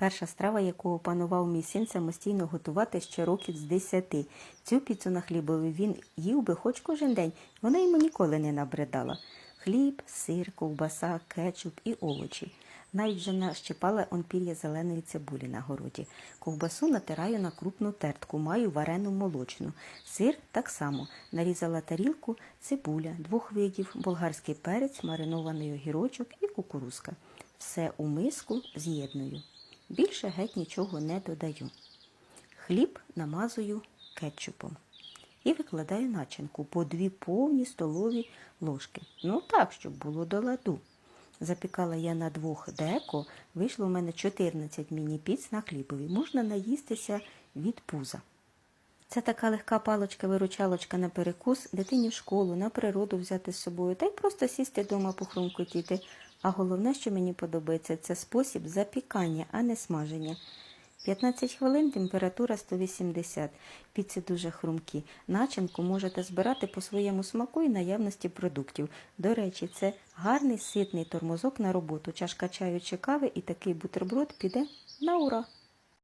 Перша страва, яку опанував мій син самостійно готувати ще років з десяти. Цю піцу на хлібові він їв би хоч кожен день. Вона йому ніколи не набридала. Хліб, сир, ковбаса, кетчуп і овочі. Навіть вже нащипала он пір'я зеленої цибулі на городі. Ковбасу натираю на крупну тертку, маю варену молочну. Сир так само. Нарізала тарілку, цибуля, двох видів, болгарський перець, маринований огірочок і кукурузка. Все у миску з'єдную. Більше геть нічого не додаю. Хліб намазую кетчупом і викладаю начинку по дві повні столові ложки. Ну так, щоб було до ладу. Запікала я на двох деко, вийшло в мене 14 міні-піц на хлібові. Можна наїстися від пуза. Це така легка палочка-виручалочка на перекус, дитині в школу, на природу взяти з собою, та й просто сісти вдома похрумкотіти. А головне, що мені подобається, це спосіб запікання, а не смаження. 15 хвилин температура 180. Піци дуже хрумкі. Начинку можете збирати по своєму смаку і наявності продуктів. До речі, це гарний ситний тормозок на роботу. Чашка чаю чи кави і такий бутерброд піде на ура.